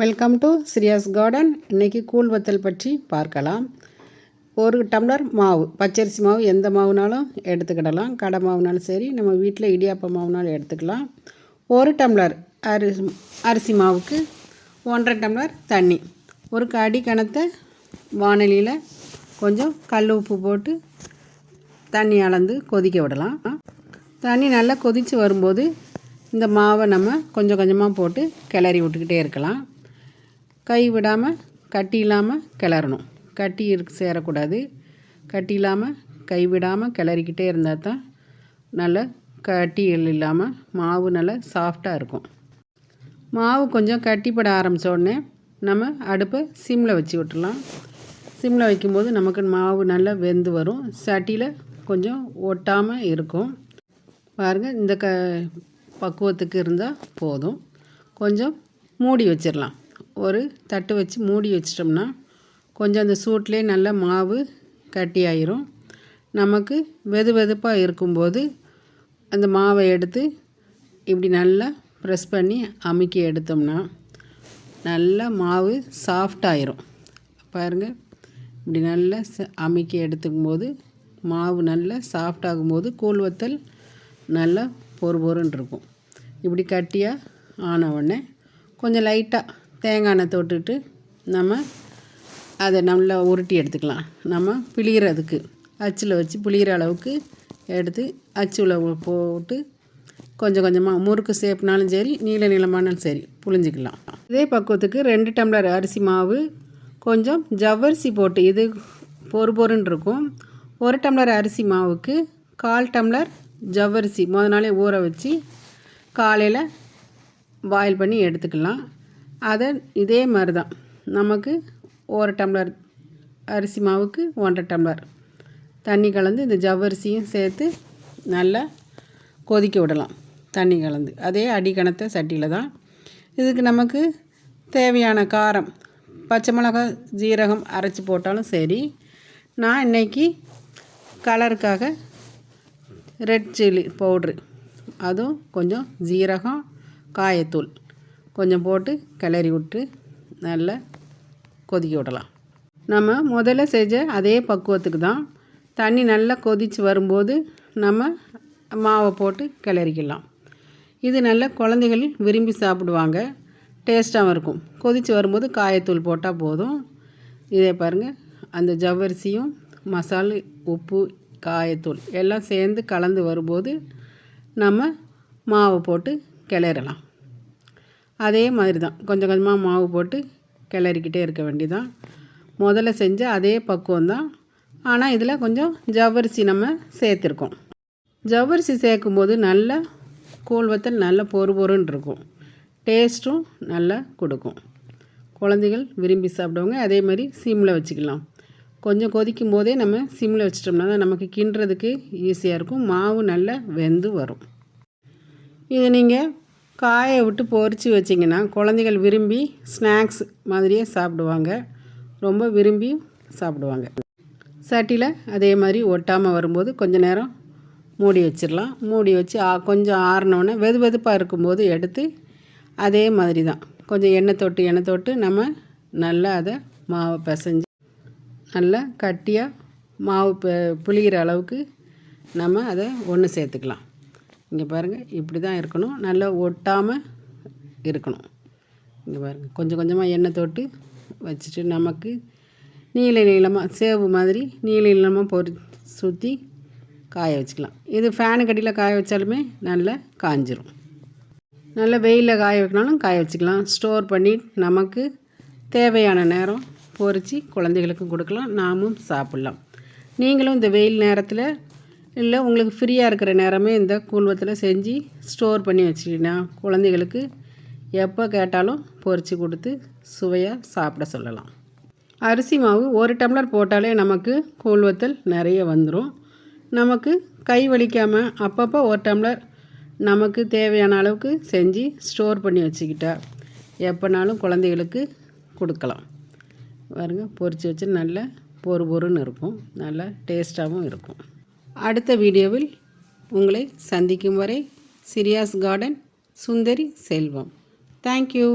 Welcome to Shreyas garden இன்றைக்கி கூழ் வத்தல் பற்றி பார்க்கலாம். ஒரு டம்ளர் மாவு பச்சரிசி மாவு எந்த மாவுனாலும் எடுத்துக்கிடலாம். கடை மாவுனாலும் சரி நம்ம வீட்டில் இடியாப்ப மாவுனாலும் எடுத்துக்கலாம். ஒரு டம்ளர் அரிசி அரிசி மாவுக்கு ஒன்றரை டம்ளர் தண்ணி. ஒரு கடி கணத்தை வானலியில் கொஞ்சம் கல் உப்பு போட்டு தண்ணி அளந்து கொதிக்க விடலாம். தண்ணி நல்லா கொதித்து வரும்போது இந்த மாவை நம்ம கொஞ்சம் கொஞ்சமாக போட்டு கிளறி விட்டுக்கிட்டே இருக்கலாம். கை விடாமல் கட்டி இல்லாமல் கிளறணும். கட்டி இருக்கு சேரக்கூடாது. கட்டி இல்லாமல் கை விடாமல் கிளறிக்கிட்டே இருந்தால் தான் நல்ல கட்டிகள் இல்லாமல் மாவு நல்லா சாஃப்டாக இருக்கும். மாவு கொஞ்சம் கட்டிப்பட ஆரம்பித்த உடனே நம்ம அடுப்பை சிம்மில் வச்சு விட்டுலாம் சிம்மில் வைக்கும்போது நமக்கு மாவு நல்லா வெந்து வரும். சட்டியில் கொஞ்சம் ஒட்டாமல் இருக்கும். பாருங்கள் இந்த க பக்குவத்துக்கு இருந்தால் போதும். கொஞ்சம் மூடி வச்சிடலாம் ஒரு தட்டு வச்சு மூடி வச்சிட்டோம்னா கொஞ்சம் அந்த சூட்லேயே நல்ல மாவு கட்டி ஆயிரும் நமக்கு வெது வெதுப்பாக இருக்கும்போது அந்த மாவை எடுத்து இப்படி நல்லா ப்ரெஸ் பண்ணி அமுக்கி எடுத்தோம்னா நல்லா மாவு சாஃப்டாயிரும் பாருங்கள் இப்படி நல்லா அமுக்கி எடுத்துக்கும் போது மாவு நல்லா சாஃப்டாகும்போது கூழ் வத்தல் நல்லா பொறு பொறுன்னு இருக்கும். இப்படி கட்டியாக ஆன உடனே கொஞ்சம் லைட்டாக தேங்காய் எண்ணெய் தொட்டுட்டு நம்ம அதை நல்லா உருட்டி எடுத்துக்கலாம். நம்ம பிழிகிறதுக்கு அச்சில் வச்சு பிழிகிற அளவுக்கு எடுத்து அச்சுவில் போட்டு கொஞ்சம் கொஞ்சமாக முறுக்கு சேப்புனாலும் சரி நீள நீளமானாலும் சரி புளிஞ்சிக்கலாம் இதே பக்குவத்துக்கு ரெண்டு டம்ளர் அரிசி மாவு கொஞ்சம் ஜவ்வரிசி போட்டு இது பொறு பொறுன்னு இருக்கும். ஒரு டம்ளர் அரிசி மாவுக்கு கால் டம்ளர் ஜவ்வரிசி முத நாளே ஊற வச்சு காலையில் பாயில் பண்ணி எடுத்துக்கலாம். அதை இதே மாதிரி தான் நமக்கு ஒரு டம்ளர் அரிசி மாவுக்கு ஒன்றரை டம்ளர். தண்ணி கலந்து இந்த ஜவ்வரிசியும் சேர்த்து நல்லா கொதிக்க விடலாம். தண்ணி கலந்து. அதே அடிக்கணத்தை சட்டியில் தான். இதுக்கு நமக்கு தேவையான காரம் பச்சை மிளகாய் ஜீரகம் அரைச்சி போட்டாலும் சரி நான் இன்றைக்கி கலருக்காக ரெட் சில்லி பவுட்ரு. அதுவும் கொஞ்சம் ஜீரகம் காயத்தூள். கொஞ்சம் போட்டு கிளறி விட்டு நல்லா கொதிக்க விடலாம். நம்ம முதல்ல செஞ்ச அதே பக்குவத்துக்கு தான் தண்ணி நல்லா கொதித்து வரும்போது நம்ம மாவை போட்டு கிளறிக்கலாம். இது நல்லா குழந்தைகள் விரும்பி சாப்பிடுவாங்க. டேஸ்ட்டாகவும் இருக்கும். கொதித்து வரும்போது காயத்தூள் போட்டால் போதும். இதே பாருங்கள் அந்த ஜவ்வரிசியும் மசாலு உப்பு காயத்தூள் எல்லாம் சேர்ந்து கலந்து வரும்போது நம்ம மாவை போட்டு கிளறலாம். அதே மாதிரி தான் கொஞ்சம் கொஞ்சமாக மாவு போட்டு கிளறிக்கிட்டே இருக்க வேண்டியதான் முதல்ல செஞ்ச அதே பக்குவம் தான் ஆனால் இதில் கொஞ்சம் ஜவ்வரிசி நம்ம சேர்த்துருக்கோம். ஜவ்வரிசி சேர்க்கும்போது நல்ல கூழ்வத்தல் நல்ல பொறு பொறுன்னு இருக்கும். டேஸ்ட்டும் நல்லா கொடுக்கும். குழந்தைகள் விரும்பி சாப்பிடுவாங்க. அதே மாதிரி சிம்மில் வச்சுக்கலாம். கொஞ்சம் கொதிக்கும் போதே நம்ம சிம்மில் வச்சிட்டோம்னா தான் நமக்கு கிண்டுறதுக்கு ஈஸியாக இருக்கும். மாவு நல்லா வெந்து வரும். இதை நீங்கள் காய விட்டு பொறிச்சு வச்சிங்கன்னா குழந்தைகள் விரும்பி ஸ்நாக்ஸ் மாதிரியே சாப்பிடுவாங்க. ரொம்ப விரும்பி சாப்பிடுவாங்க. சட்டியில் அதே மாதிரி ஒட்டாமல் வரும்போது கொஞ்சம் நேரம் மூடி வச்சிடலாம் மூடி வச்சு கொஞ்சம் ஆறினோடனே வெது வெதுப்பாக இருக்கும்போது எடுத்து அதே மாதிரி தான் கொஞ்சம் எண்ணெய் தொட்டு எண்ணெய் தொட்டு நம்ம நல்லா அதை மாவை பிசைஞ்சு நல்லா கட்டியாக மாவு புளிகிற அளவுக்கு நம்ம அதை ஒன்று சேர்த்துக்கலாம். இங்கே பாருங்கள் இப்படி தான் இருக்கணும். நல்லா ஒட்டாமல் இருக்கணும். இங்கே பாருங்கள் கொஞ்சம் கொஞ்சமாக எண்ணெய் தொட்டு வச்சுட்டு நமக்கு நீல நீளமாக சேவு மாதிரி நீல நீளமாக பொறி சுற்றி காய வச்சுக்கலாம். இது ஃபேனு கட்டியில் காய வச்சாலுமே நல்லா காஞ்சிரும். நல்ல வெயிலில் காய வைக்கணாலும் காய வச்சுக்கலாம். ஸ்டோர் பண்ணி நமக்கு தேவையான நேரம் பொறிச்சு குழந்தைகளுக்கும் கொடுக்கலாம். நாமும் சாப்பிட்லாம். நீங்களும் இந்த வெயில் நேரத்தில் இல்லை உங்களுக்கு ஃப்ரீயாக இருக்கிற நேரமே இந்த கூழ்வத்தில் செஞ்சு ஸ்டோர் பண்ணி வச்சுக்கினா குழந்தைகளுக்கு எப்போ கேட்டாலும் பொறிச்சு கொடுத்து சுவையாக சாப்பிட சொல்லலாம். அரிசி மாவு ஒரு டம்ளர் போட்டாலே நமக்கு கூழ்வத்தல் நிறைய வந்துடும் நமக்கு கை வலிக்காமல் அப்பப்போ ஒரு டம்ளர் நமக்கு தேவையான அளவுக்கு செஞ்சு ஸ்டோர் பண்ணி வச்சுக்கிட்டா எப்போனாலும் குழந்தைகளுக்கு கொடுக்கலாம். பாருங்கள் பொரித்து வச்சு நல்லா பொறு பொறுன்னு இருக்கும். நல்லா டேஸ்ட்டாகவும் இருக்கும். அடுத்த வீடியோவில் உங்களை சந்திக்கும் வரை சிரியாஸ் கார்டன் சுந்தரி செல்வம். தேங்க்யூ